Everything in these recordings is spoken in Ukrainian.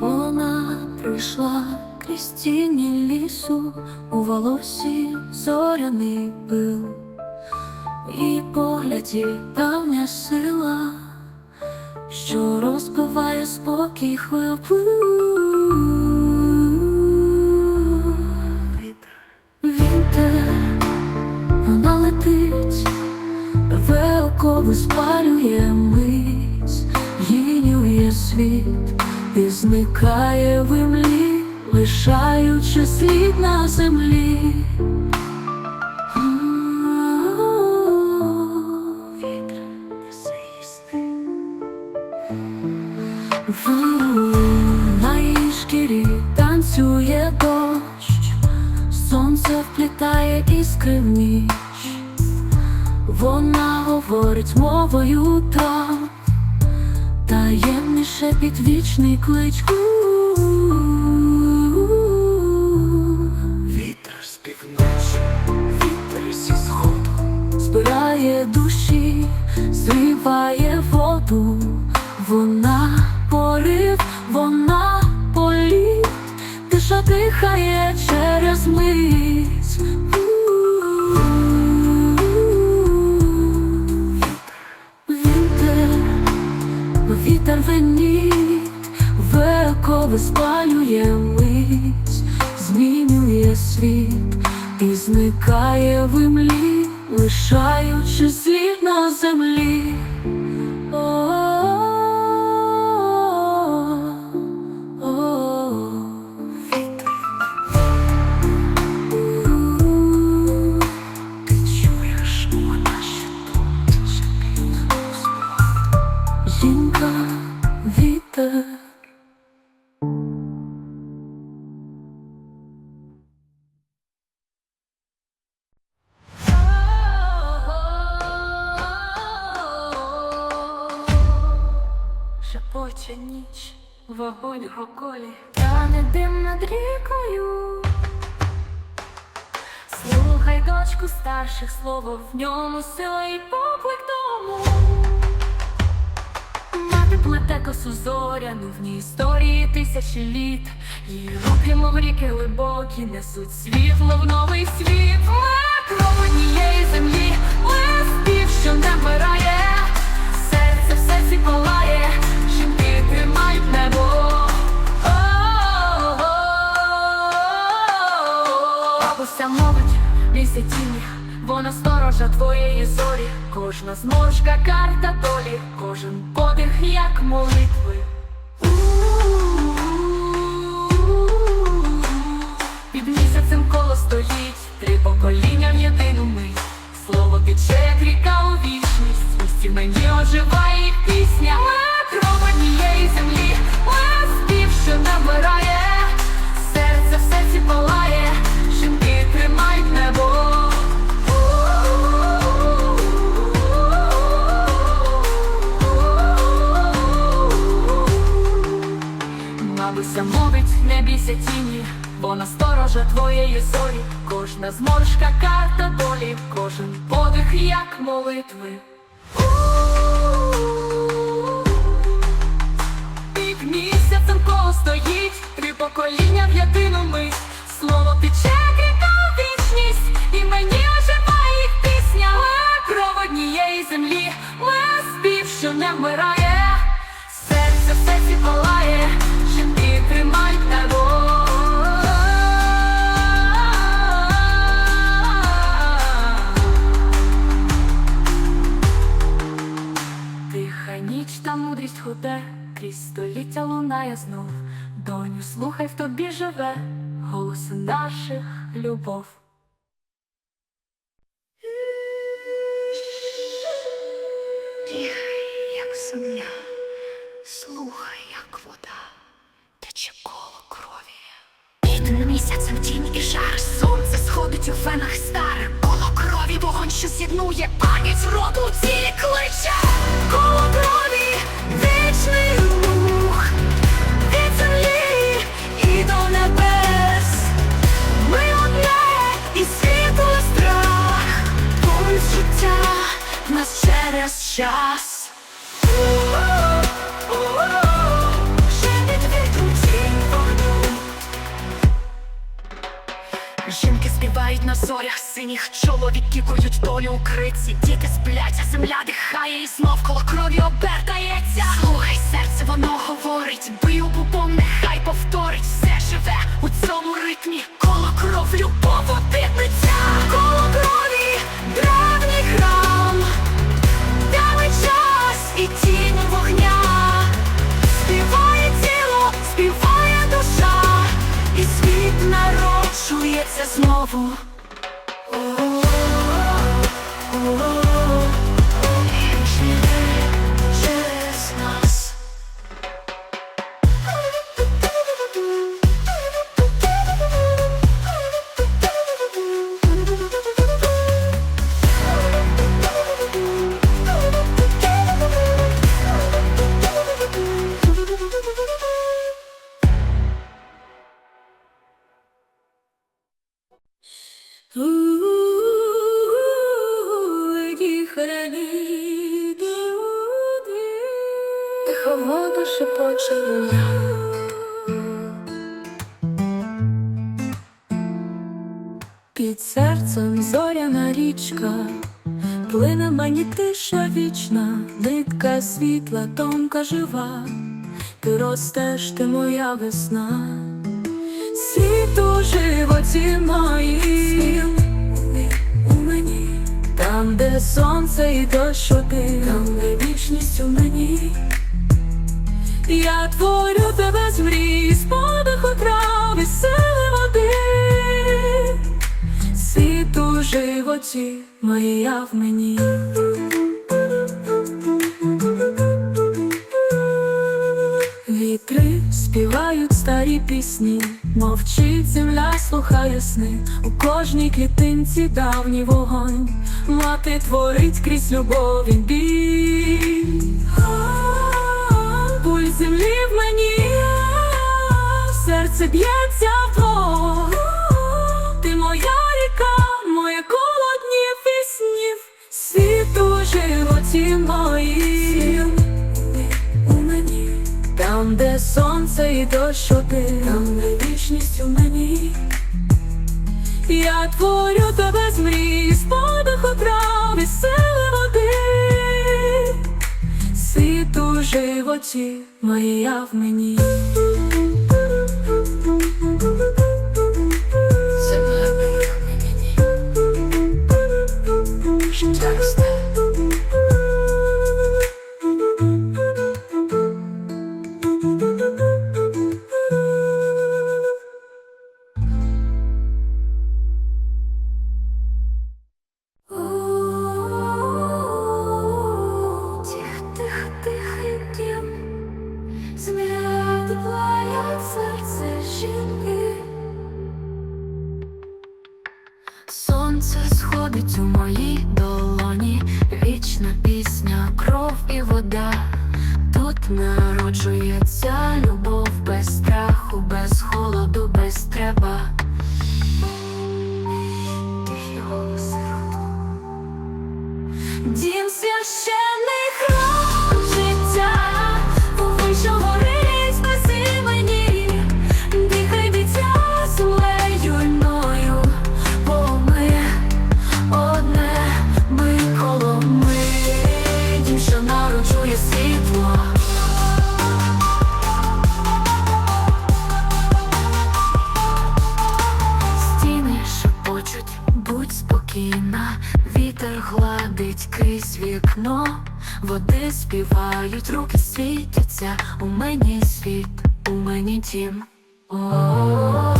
Вона прийшла крізь тіні у волосі зоряний пил, і погляді давня сила, що розбиває спокій хвилин. Окови мить, їнює світ і зникає в імлі, лишаючи слід на землі. На її шкірі танцює дощ, сонце вплітає іскри в ніч, вона говорить мовою трав, таємний шепіт вічний клич. Вітер з півночі, вітер зі сходу, збирає душі, зриває воду, вона порив, вона політ, тиша дихає через мить. Виніт, векове спалює мить, змінює світ і зникає в імлі, лишаючи слід на землі. Шепоче ніч, вогонь гоколі, тане дим над рікою. Слухай, дочку старших, слово в ньому сила і поклик дому. Мати плете косу зоряну в ній історії тисячі літ. Її руки, мов ріки глибокі, несуть світло в новий світ. Ми кров однієї землі, ми спів, що не. Серце в серці палає, Бабуся молодь місяць тіні, вона сторожа твоєї зорі, кожна зморшка карта долі, кожен подих, як молитви. Не бійся тіні, вона сторожа твоєї зорі, кожна зморшка карта долі, кожен подих, як молитви. Під місяцем коло стоїть, три покоління в єдину мить. Слово тече, кріка вічність, і мені оживає їх пісня. Ми кров однієї землі, ми спів, що не вмирає. Крізь століття лунає знов. Доню, слухай, в тобі живе голос наших любов. Дихай, як земля, слухай, як вода, тече коло крові. Під місяцем тінь і жар, сонце сходить у венах старе, коло крові вогонь, що з'єднує пам'ять роду вогню. Жінки співають на зорях синіх, чоловіки кують долю у криці, діти сплять, а земля дихає і знов коло крові обертається. Слухай, серце воно говорить, бий у бубон, нехай повторить, все живе у цьому ритмі, народжується знову. Під серцем зоряна річка, плине мені тиша вічна, нитка світла, тонка жива, ти ростеш, ти моя весна, світ у животі моїм, у мені, там, де сонце і дощ один, там, де вічність у мені. Я творю тебе з мрій, з подиху трав і сили животі, моя в мені. Вітри співають старі пісні, мовчить земля, слухає сни, у кожній клітинці давній вогонь, мати творить крізь любов і біль. Пуль землі в мені, серце б'ється вдвох. І дощ один, там, не вічність у мені. Я творю тебе з мрій, з подиху трав і сили води. ситу животі, моя в мені. Сонце сходить у моїй долоні, вічна пісня, кров і вода. Тут народжується любов без страху, без холоду, без треба. Дім священний води співають, руки світяться, у мені світ, у мені дім. О-о-о. Я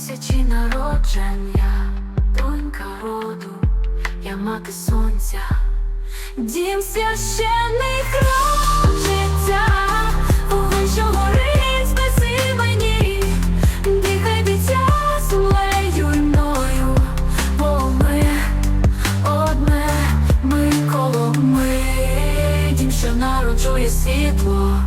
Місячі народження, донька роду, я мати сонця, дім священий храм життя, увесь горить спаси мені, дихай дитя злею мною, бо ми одне, ми коло ми, дім, що народжує світло.